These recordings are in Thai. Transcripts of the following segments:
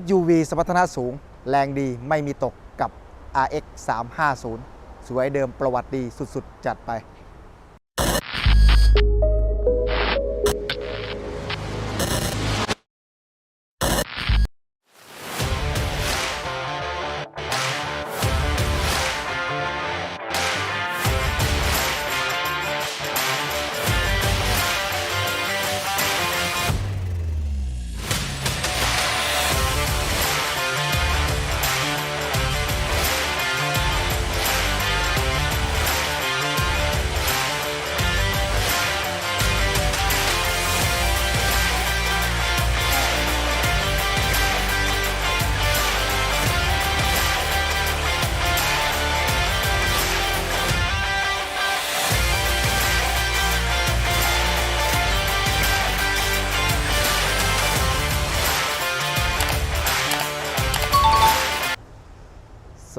SUV สมรรถนะสูง แรงดีไม่มีตกกับ RX 350 สวยเดิมประวัติดีสุดๆ จัดไป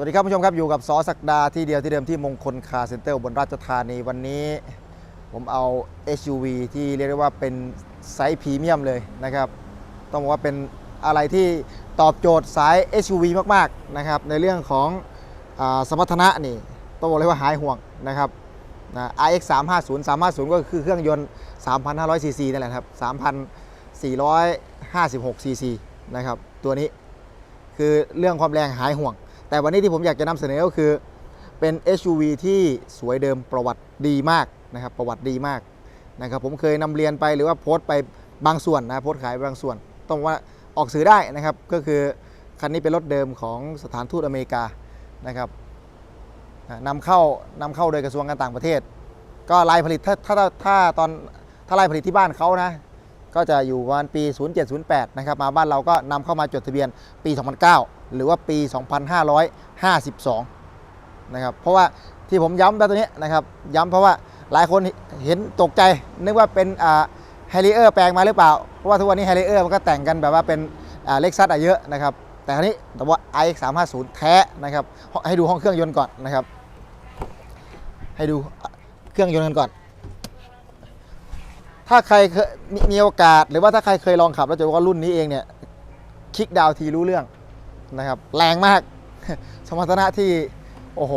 วัสดีครับผู้ชมครับอยู่กับซอสักดาที่เดียวที่เดิมที่มงคลคาร์เซ็นเตอร์บนราชธานีวันนี้ ผมเอา SUV ที่เรียกได้ว่าเป็นไซส์พรีเมียมเลยนะครับ ต้องบอกว่าเป็นอะไรที่ตอบโจทย์สาย SUV มากๆนะครับในเรื่องของอสมรรถนะนี่ต้องบอกเลยว่าหายห่วงนะครับนะ RX 350 350 ก็คือเครื่องยนต์ 3,500 ซีซีนั่นแหละครับ 3,456 ซีซีนะครับตัวนี้คือเรื่องความแรงหายห่วง แต่วันนี้ที่ผมอยากจะนำเสนอก็คือเป็น SUV ที่สวยเดิมประวัติดีมากนะครับประวัติดีมากนะครับผมเคยนำเรียนไปหรือว่าโพสต์ไปบางส่วนนะโพสต์ขายบางส่วน ต้องว่าออกสื่อได้นะครับก็คือคันนี้เป็นรถเดิมของสถานทูตอเมริกานะครับนำเข้านำเข้าโดยกระทรวงการต่างประเทศ ก็ลายผลิตถ้าถ้าถ้าถ้าตอนถ้าลายผลิตที่บ้านเขานะ ก็จะอยู่ประมาณปี 0708 นะครับ มาบ้านเราก็นำเข้ามาจดทะเบียนปี 2009 หรือว่าปี 2552 นะครับ เพราะว่าที่ผมย้ำแบบตัวนี้นะครับ ย้ำเพราะว่าหลายคนเห็นตกใจ นึกว่าเป็นอ่าไฮริเออร์แปลงมาหรือเปล่า เพราะว่าทุกวันนี้ไฮริเออร์มันก็แต่งกันแบบว่าเป็นเล็กซัสอะเยอะนะครับ แต่ครนี้แต่ว่า iX 350แท้นะครับ ให้ดูห้องเครื่องยนต์ก่อนนะครับ ให้ดูเครื่องยนต์กันก่อน ถ้าใครเคยมมีโอกาส หรือว่าถ้าใครเคยลองขับแล้วจะรู้ว่ารุ่นนี้เองเนี่ยคลิกดาวทีรู้เรื่องนะครับ แรงมาก สมรรถนะที่โอ้โห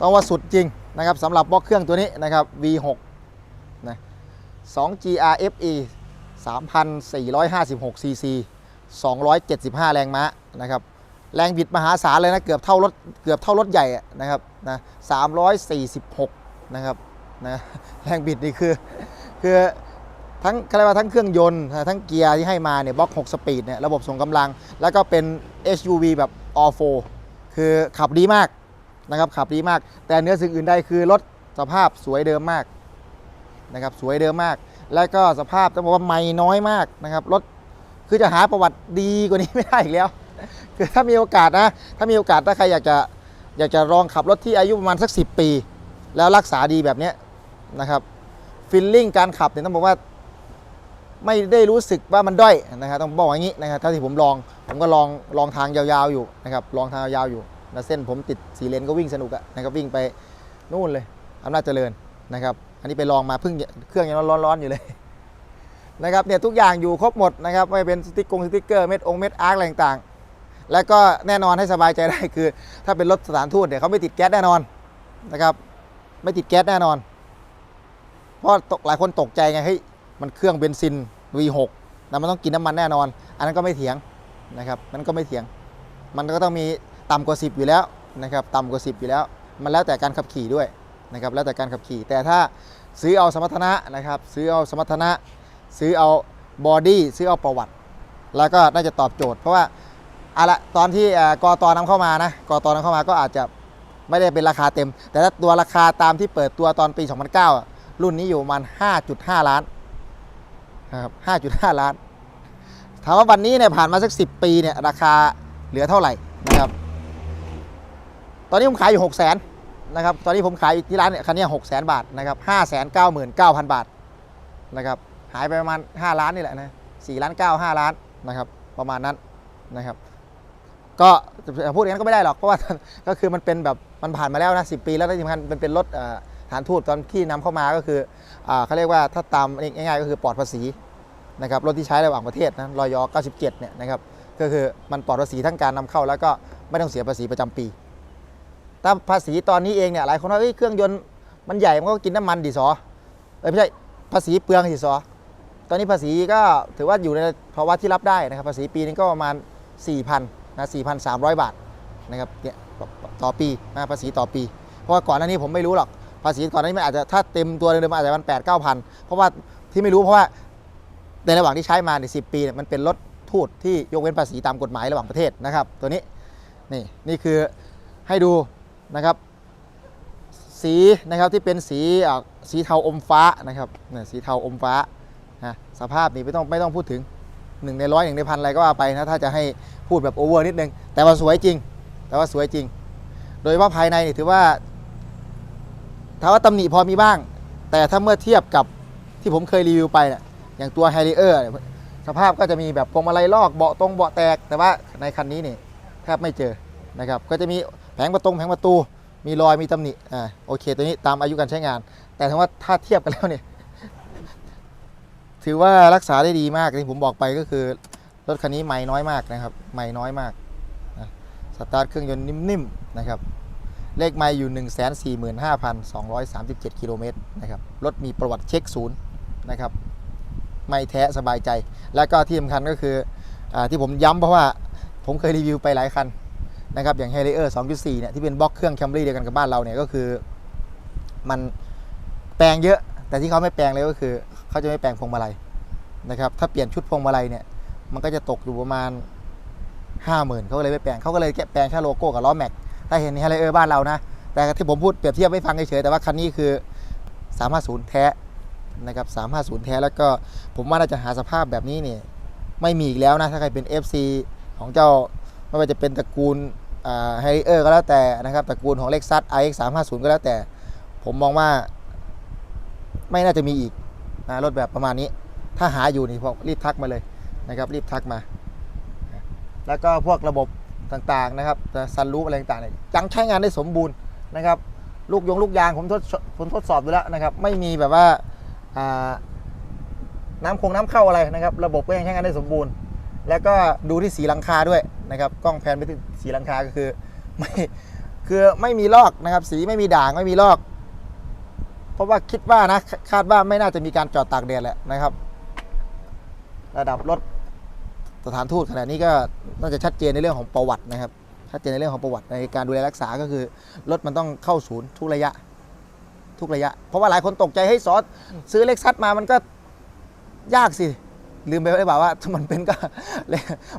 ต้องว่าสุดจริงนะครับสำหรับบล็อกเครื่องตัวนี้นะครับ V6 นะ 2GRFE 3,456 cc 275 แรงม้านะครับแรงบิดมหาศาลเลยนะเกือบเท่ารถเกือบเท่ารถใหญ่นะครับนะ346 นะครับนะแรงบิดนี่คือ คือทั้งเขาเรียกว่าทั้งเครื่องยนต์ ทั้งเกียร์ที่ให้มาเนี่ยบล็อก 6 สปีดเนี่ยระบบส่งกำลัง แล้วก็เป็น SUV แบบ all 4 คือขับดีมากนะครับขับดีมาก แต่เนื้อสิ่งอื่นใดคือรถสภาพสวยเดิมมากนะครับสวยเดิมมาก แล้วก็สภาพต้องบอกว่าไม่น้อยมากนะครับรถคือจะหาประวัติดีกว่านี้ไม่ได้อีกแล้ว คือถ้ามีโอกาสนะ ถ้ามีโอกาสถ้าใครอยากจะอยากจะลองขับรถที่อายุประมาณสัก 10 ปี แล้วรักษาดีแบบนี้นะครับ ฟิลลิ่งการขับเนี่ยต้องบอกว่า ไม่ได้รู้สึกว่ามันด้อยนะครับต้องบอกอย่างนี้นะครับเท่าที่ผมลองผมก็ลองลองทางยาวๆอยู่นะครับลองทางยาวๆอยู่นะเส้นผมติดสีเลนก็วิ่งสนุกอะนะครับวิ่งไปนู่นเลยอำนาจเจริญนะครับ อันนี้ไปลองมาเพิ่งเครื่องยังร้อนๆอยู่เลยนะครับเนี่ยทุกอย่างอยู่ครบหมดนะครับไม่เป็นสติ๊กกงสติ๊กเกอร์เม็ดองเม็ดอาร์คอะไรต่างๆ แล้วก็แน่นอนให้สบายใจได้คือ ถ้าเป็นรถสถานทูตเนี่ยเขาไม่ติดแก๊สแน่นอนนะครับไม่ติดแก๊สแน่นอน เพราะหลายคนตกใจไงเฮ้ยมันเครื่องเบนซิน V6 นะมันต้องกินน้ำมันแน่นอน อันนั้นก็ไม่เถียงนะครับมันก็ไม่เถียง มันก็ต้องมีต่ำกว่า 10 อยู่แล้วนะครับต่ำกว่า 10 อยู่แล้ว มันแล้วแต่การขับขี่ด้วยนะครับแล้วแต่การขับขี่ แต่ถ้าซื้อเอาสมรรถนะนะครับซื้อเอาสมรรถนะ ซื้อเอาบอดี้ซื้อเอาประวัติ แล้วก็น่าจะตอบโจทย์ เพราะว่าอะละตอนที่เอ่อกตนำเข้ามานะกอตนำเข้ามาก็อาจจะไม่ได้เป็นราคาเต็ม แต่ถ้าตัวราคาตามที่เปิดตัวตอนปี 2009อะ รุ่นนี้อยู่ประมาณ 5.5 ล้านนะครับ5.5 ล้าน ถามว่าวันนี้เนี่ยผ่านมาสัก 10 ปีเนี่ยราคาเหลือเท่าไหร่นะครับ ตอนนี้ผมขายอยู่6 0 0 0 0นนะครับ ตอนนี้ผมขายที่ร้านเนี่ยคันนี้6 0 0 0 0 บาทนะครับ599,000 บาทนะครับ หายไปประมาณ 5 ล้านนี่แหละนะ4ล้าน9 5 ล้านนะครับ ประมาณนั้นนะครับ ก็พูดอย่างนั้นก็ไม่ได้หรอก เพราะว่าก็คือมันเป็นแบบมันผ่านมาแล้วนะ10 ปีแล้วที่สำคัญมันเป็นรถเอ่อ ฐานทูตตอนที่นำเข้ามาก็คืออเขาเรียกว่าถ้าตามง่ายๆก็คือปลอดภาษีนะครับรถที่ใช้ระหว่างประเทศนะรอย97เนี่ยนะครับก็คือมันปลอดภาษีทั้งการนำเข้า แล้วก็ไม่ต้องเสียภาษีประจำปีถ้าภาษีตอนนี้เองเนี่ยหลายคนว่าเครื่องยนต์มันใหญ่มันก็กินน้ำมันดิสอเอ้ยไม่ใช่ภาษีเปลืองดิสอตอนนี้ภาษีก็ถือว่าอยู่ในภาวะที่รับได้นะครับภาษีปีนึงก็ประมาณ 4,000นะ4,300 บาทนะครับเนี่ยต่อปีนะภาษีต่อปี เพราะว่าก่อนหน้านี้ผมไม่รู้หรอก ภาษีก่อนหน้านี้มันอาจจะถ้าเต็มตัวเดิมอาจจะมันแปดเก้าพันเพราะว่าที่ไม่รู้เพราะว่าในระหว่างที่ใช้มาในสิปีเนี่ยมันเป็นรถทูตที่ยกเว้นภาษีตามกฎหมายระหว่างประเทศนะครับ ตัวนี้นี่นี่คือให้ดูนะครับ สีนะครับที่เป็นสีสีเทาอมฟ้านะครับเนี่ยสีเทาอมฟ้านะสภาพนี่ไม่ต้องไม่ต้องพูดถึงหนึ่งในร้อยหนึ่งในพันอะไรก็ว่าไปนะถ้าจะให้พูดแบบโอเวอร์นิดนึงแต่ว่าสวยจริง แต่ว่าสวยจริง โดยเฉพาภายในนี่ถือว่า ถามว่าตำหนิพอมีบ้าง แต่ถ้าเมื่อเทียบกับที่ผมเคยรีวิวไปเนี่ยอย่างตัว h ฮ r ิเออร์สภาพก็จะมีแบบพวงมาลัยลอกเบาะตรงเบาะแตก แต่ว่าในคันนี้นี่แทบไม่เจอนะครับ ก็จะมีแผงประตงแผงประตู มีรอยมีตำหนิอ่าโอเค ตัวนี้ตามอายุการใช้งาน แต่ถ้าว่าถ้าเทียบกันแล้วเนี่ยถือว่ารักษาได้ดีมากที่ผมบอกไปก็คือรถคันนี้ไม่น้อยมากนะครับไม่น้อยมากสตาร์ทเครื่องยนต์นิ่มๆนะครับ เลขไม่อยู่ 145,237 กิโลเมตรนะครับรถมีประวัติเช็คศูนย์นะครับไม่แท้สบายใจ แล้วก็ที่สำคัญก็คืออที่ผมย้ำเพราะว่าผมเคยรีวิวไปหลายคันนะครับอย่าง h a r r i e r 2.4 เนี่ยที่เป็นบล็อกเครื่อง Camry เดียวกันกับบ้านเราเนี่ยก็คือมันแปลงเยอะ แต่ที่เขาไม่แปลงเลยก็คือเขาจะไม่แปลงพวงมาลัยนะครับถ้าเปลี่ยนชุดพวงมาลัยเนี่ยมันก็จะตกอยู่ประมาณ 50,000เขาก็เลยไม่แปลงเขาก็เลยแแปลงแค่โลโก้กับล้อแม็ก ถ้าเห็น h a r r i e r บ้านเรานะ แต่ที่ผมพูดเปรียบเทียบให้ฟังเฉยๆแต่ว่าคันนี้คือ 350 แท้นะครับ 350 แท้แล้วก็ผมว่าน่าจะหาสภาพแบบนี้เนี่ยไม่มีอีกแล้วนะ ถ้าใครเป็น FC ของเจ้าไม่ว่าจะเป็นตระกูลแฮร์รเออร์ก็แล้วแต่นะครับตระกูลของเล็กซัส iX 350ก็แล้วแต่ ผมมองว่า ไม่น่าจะมีอีกนะรถแบบประมาณนี้ ถ้าหาอยู่นี่พวกรีบทักมาเลยนะครับ รีบทักมา แล้วก็พวกระบบ ต่างๆนะครับซันรูปอะไรต่างๆเนี่ยยังใช้งานได้สมบูรณ์นะครับ ลูกยงลูกยางผมทดผมทดสอบดูแล้วนะครับ ไม่มีแบบว่าน้ำคงน้ำเข้าอะไรนะครับ ระบบก็ยังใช้งานได้สมบูรณ์ แล้วก็ดูที่สีหลังคาด้วยนะครับกล้องแพนไปที่สีหลังคาก็คือไม่คือไม่มีลอกนะครับ สีไม่มีด่างไม่มีลอก เพราะว่าคิดว่านะคาดว่าไม่น่าจะมีการจอดตากแดดแหละนะครับ ระดับรถ สถานทูตขนาดนี้ก็น่าจะชัดเจนในเรื่องของประวัตินะครับชัดเจนในเรื่องของประวัติในการดูแลรักษาก็คือรถมันต้องเข้าศูนย์ทุกระยะ ทุกระยะ เพราะว่าหลายคนตกใจให้ซอสซื้อเล็กซัสมามันก็ยากสิ ลืมไปได้เปล่าว่ามันเป็นก็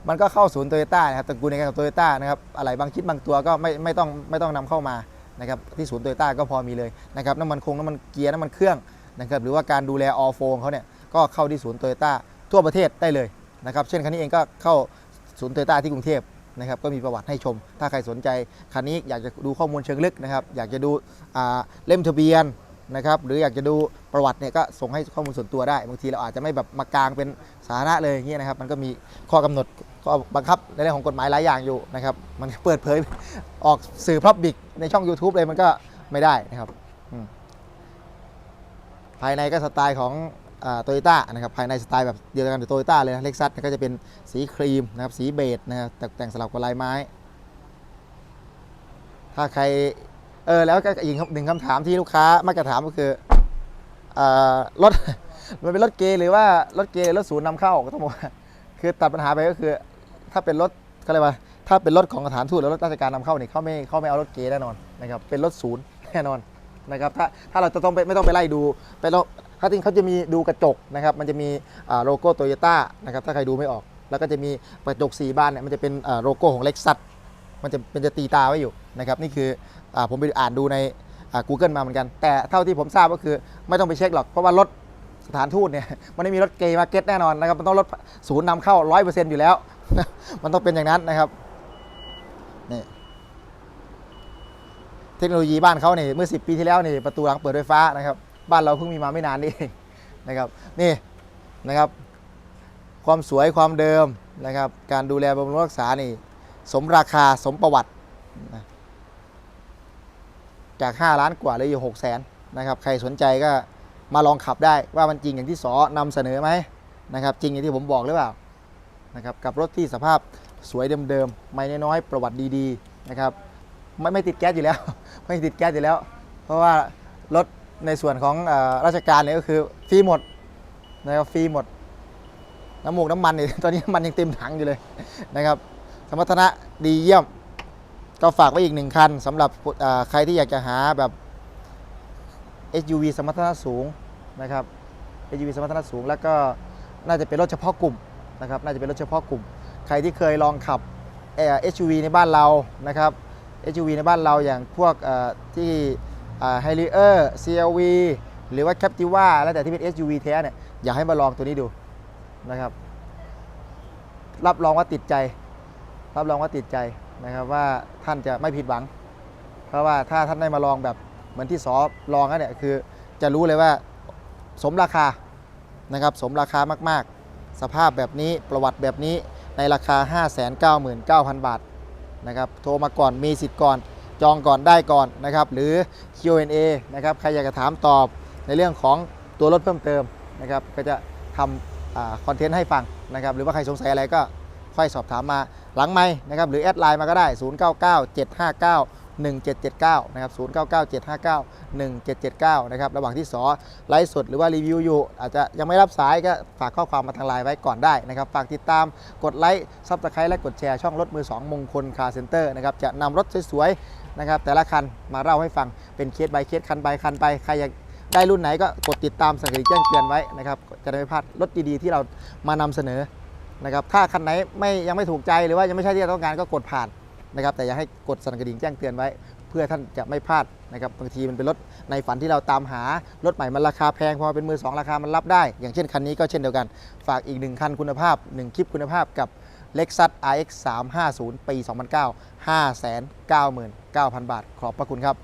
มันก็เข้าศูนย์โตโยต้านะครับตระกูลในการกับโตโยต้านะครับอะไรบางชิ้นบางตัวก็ไม่ไม่ต้องไม่ต้องนำเข้ามานะครับที่ศูนย์โตโยต้าก็พอมีเลยนะครับน้ำมันคงน้ำมันเกียร์น้ำมันเครื่องนะครับหรือว่าการดูแลออโฟงเขาเนี่ยก็เข้าที่ศูนย์โตโยต้าทั่วประเทศได้เลย นะครับเช่นคันนี้เองก็เข้าศูนย์โตยต้าที่กรุงเทพนะครับก็มีประวัติให้ชม ถ้าใครสนใจคันนี้อยากจะดูข้อมูลเชิงลึกนะครับอยากจะดูเล่มทะเบียนนะครับหรืออยากจะดูประวัติเนี่ยก็ส่งให้ข้อมูลส่วนตัวได้ บางทีเราอาจจะไม่แบบมากลางเป็นสาระเลยอย่างเงี้ยนะครับมันก็มีข้อกำหนดข้อบังคับในเรื่องของกฎหมายหลายอย่างอยู่นะครับมันเปิดเผยออกสื่อพับบิกในช่อง YouTube เลยมันก็ไม่ได้นะครับภายในก็สไตล์ของ โตโยต้านะครับภายในสไตล์แบบเดียวกันกับโตโยต้าเลยนะเล็กซัสก็จะเป็นสีครีมนะครับสีเบจนะครับแต่แต่งสลับกับลายไม้ ถ้าใครเออแล้วก็อีกหนึ่งคำถามที่ลูกค้ามักจะถามก็คือรถมันเป็นรถเกย์หรือว่ารถเกย์รถศูนย์นำเข้าก็ต้องบอกคือตัดปัญหาไปก็คือ ถ้าเป็นรถเขาเรียกว่า ถ้าเป็นรถของสถานทูตหรือรถราชการนำเข้าเนี่ยเขาไม่เขาไม่เอารถเกย์แน่นอนนะครับเป็นรถศูนย์แน่นอนนะครับถ้าถ้าเราจะต้องไปไม่ต้องไปไล่ดูไป ถ้าจริงเขาจะมีดูกระจกนะครับ มันจะมีโลโก้โตโยต้านะครับถ้าใครดูไม่ออก แล้วก็จะมีกระจกสีบานเนี่ยมันจะเป็นโลโก้ของเล็กซัสมันจะเป็นจะตีตาไว้อยู่นะครับนี่คืออผมไปอ่านดูใน Google มาเหมือนกัน แต่เท่าที่ผมทราบก็คือไม่ต้องไปเช็คหรอกเพราะว่ารถสถานทูตเนี่ยมันไม่มีรถเกย์มาเก็ตแน่นอนนะครับมันต้องรถศูนย์นำเข้า 100%อยู่แล้ว มันต้องเป็นอย่างนั้นนะครับนี่เทคโนโลยีบ้านเขาเนี่ยเมื่อ 10 ปีที่แล้วนี่ประตูหลังเปิดไฟฟ้านะครับ บ้านเราเพิ่งมีมาไม่นานนี่เองนะครับนี่นะครับ ความสวยความเดิมนะครับ การดูแลบำรุงรักษานี่ สมราคาสมประวัติ จาก 5 ล้านกว่าเลยอยู่6 0 0 0 0นนะครับ ใครสนใจก็มาลองขับได้ว่ามันจริงอย่างที่สอนำเสนอไหมนะครับ จริงอย่างที่ผมบอกหรือเปล่านะครับกับรถที่สภาพสวยเดิมๆไม่น้อยๆประวัติดีๆนะครับไม่ไม่ติดแก๊สอยู่แล้ว ไม่ติดแก๊สอยู่แล้ว เพราะว่ารถ ในส่วนของอราชการเนี่ยก็คือฟรีหมดนะครับฟรีหมด น้ำมูกน้ำมันนี่ตอนนี้มันยังเต็มถังอยู่เลยนะครับ สมรรถนะดีเยี่ยม ก็ฝากไว้อีกหนึ่งคันสำหรับใครที่อยากจะหาแบบ SUV สมรรถนะสูงนะครับ SUV สมรรถนะสูง แล้วก็น่าจะเป็นรถเฉพาะกลุ่มนะครับ น่าจะเป็นรถเฉพาะกลุ่ม ใครที่เคยลองขับ SUV ในบ้านเรานะครับ SUV ในบ้านเราอย่างพวกที่ ไฮริเออร์ CLV หรือว่า Captiva แล้วแต่ที่เป็น SUV แท้เนี่ยอยากให้มาลองตัวนี้ดูนะครับ รับรองว่าติดใจ รับรองว่าติดใจนะครับว่าท่านจะไม่ผิดหวัง เพราะว่าถ้าท่านได้มาลองแบบเหมือนที่สอลองแล้วเนี่ยคือจะรู้เลยว่าสมราคานะครับสมราคามากๆ สภาพแบบนี้ประวัติแบบนี้ในราคา 599,000 บาทนะครับโทรมาก่อนมีสิทธิ์ก่อน จองก่อนได้ก่อนนะครับ หรือ Q&A นะครับใครอยากจะถามตอบในเรื่องของตัวรถเพิ่มเติมนะครับก็จะทำคอนเทนต์ให้ฟังนะครับหรือว่าใครสงสัยอะไรก็ค่อยสอบถามมาหลังไม้นะครับหรือแอดไลน์มาก็ได้ 099 759 1779 นะครับ 099 759 1779 นะครับ ระหว่างที่สอไลฟ์สดหรือว่ารีวิวอยู่ อาจจะยังไม่รับสายก็ฝากข้อความมาทางไลน์ไว้ก่อนได้นะครับ ฝากติดตามกดไลค์ซับสไครต์และกดแชร์ช่องรถมือ 2 มงคลคาร์เซ็นเตอร์นะครับ จะนำรถสวยๆ นะครับแต่ละคันมาเล่าให้ฟังเป็นเคส by เคสคัน by คันไปใครอยากได้รุ่นไหนก็กดติดตามสั่งกระดิ่งแจ้งเตือนไว้นะครับจะได้ไม่พลาดรถดีๆที่เรามานำเสนอนะครับถ้าคันไหนไม่ยังไม่ถูกใจหรือว่ายังไม่ใช่ที่เราต้องการก็กดผ่านนะครับแต่อย่าให้กดสั่นกระดิ่งแจ้งเตือนไว้ เพื่อท่านจะไม่พลาดนะครับบางทีมันเป็นรถในฝันที่เราตามหารถใหม่มันราคาแพงพอเป็นมือสองราคามันรับได้ อย่างเช่นคันนี้ก็เช่นเดียวกัน ฝากอีกหนึ่งคันคุณภาพ 1 คลิปคุณภาพกับ Lexus RX 350 ปี 2009 599,000 บาท ขอบพระคุณครับ